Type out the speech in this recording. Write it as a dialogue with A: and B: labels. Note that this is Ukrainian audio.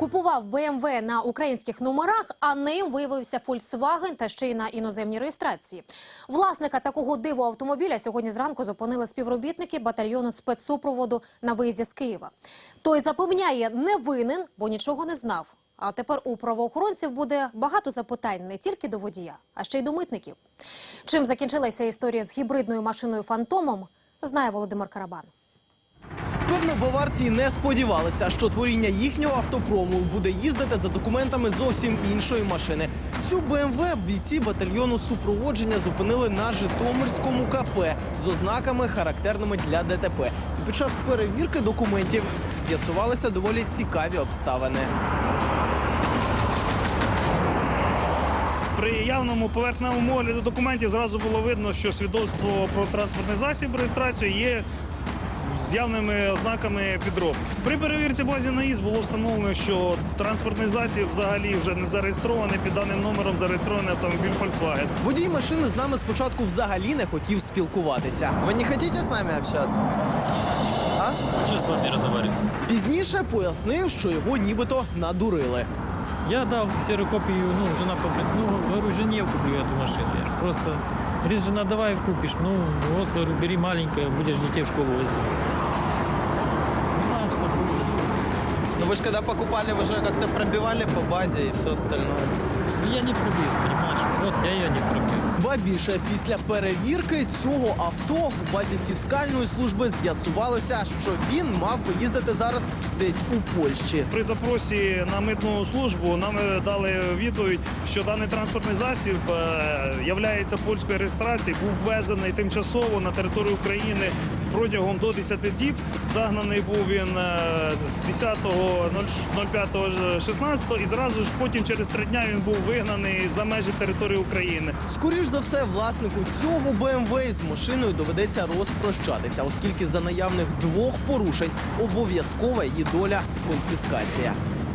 A: Купував BMW на українських номерах, а ним виявився Volkswagen та ще й на іноземній реєстрації. Власника такого диву автомобіля сьогодні зранку зупинили співробітники батальйону спецсупроводу на виїзді з Києва. Той запевняє, не винен, бо нічого не знав. А тепер у правоохоронців буде багато запитань не тільки до водія, а ще й до митників. Чим закінчилася історія з гібридною машиною Фантомом, знає Володимир Карабан.
B: Певно, баварці не сподівалися, що творіння їхнього автопрому буде їздити за документами зовсім іншої машини. Цю БМВ бійці батальйону супроводження зупинили на Житомирському КП з ознаками, характерними для ДТП. І під час перевірки документів з'ясувалися доволі цікаві обставини.
C: При явному поверхневому огляді документів зразу було видно, що свідоцтво про транспортний засіб реєстрацію є з явними ознаками підробки. При перевірці базі наїзд було встановлено, що транспортний засіб взагалі вже не зареєстрований під даним номером зареєстрований автомобіль Volkswagen.
B: Водій машини з нами спочатку взагалі не хотів спілкуватися. Ви не хочете з нами общатися?
D: Что с вами разговаривать?
B: Пізніше пояснив, що його нібито надурили.
D: Я дал ксерокопию, ну, жена попросила, ну, говорю, жене куплю эту машину. Я ж просто, говорит, жена, давай купишь. Ну, вот, говорю, бери маленькое, будешь детей в школу возить.
B: Ну вы же когда покупали, вы же как-то пробивали по базе и все остальное.
D: Я не пробил, понимаешь? Вот я ее не пробил.
B: Ба більше після перевірки цього авто у базі фіскальної служби з'ясувалося, що він мав би їздити зараз десь у Польщі.
C: При запросі на митну службу нам е, дали відповідь, що даний транспортний засіб е, являється польської реєстрації, був ввезений тимчасово на територію України протягом до 10 діб. Загнаний був він е, 10.05.16 і зразу ж потім через три дня він був вигнаний за межі території України.
B: Скоріш за все, власнику цього БМВ з машиною доведеться розпрощатися, оскільки за наявних двох порушень обов'язкова її доля конфіскація.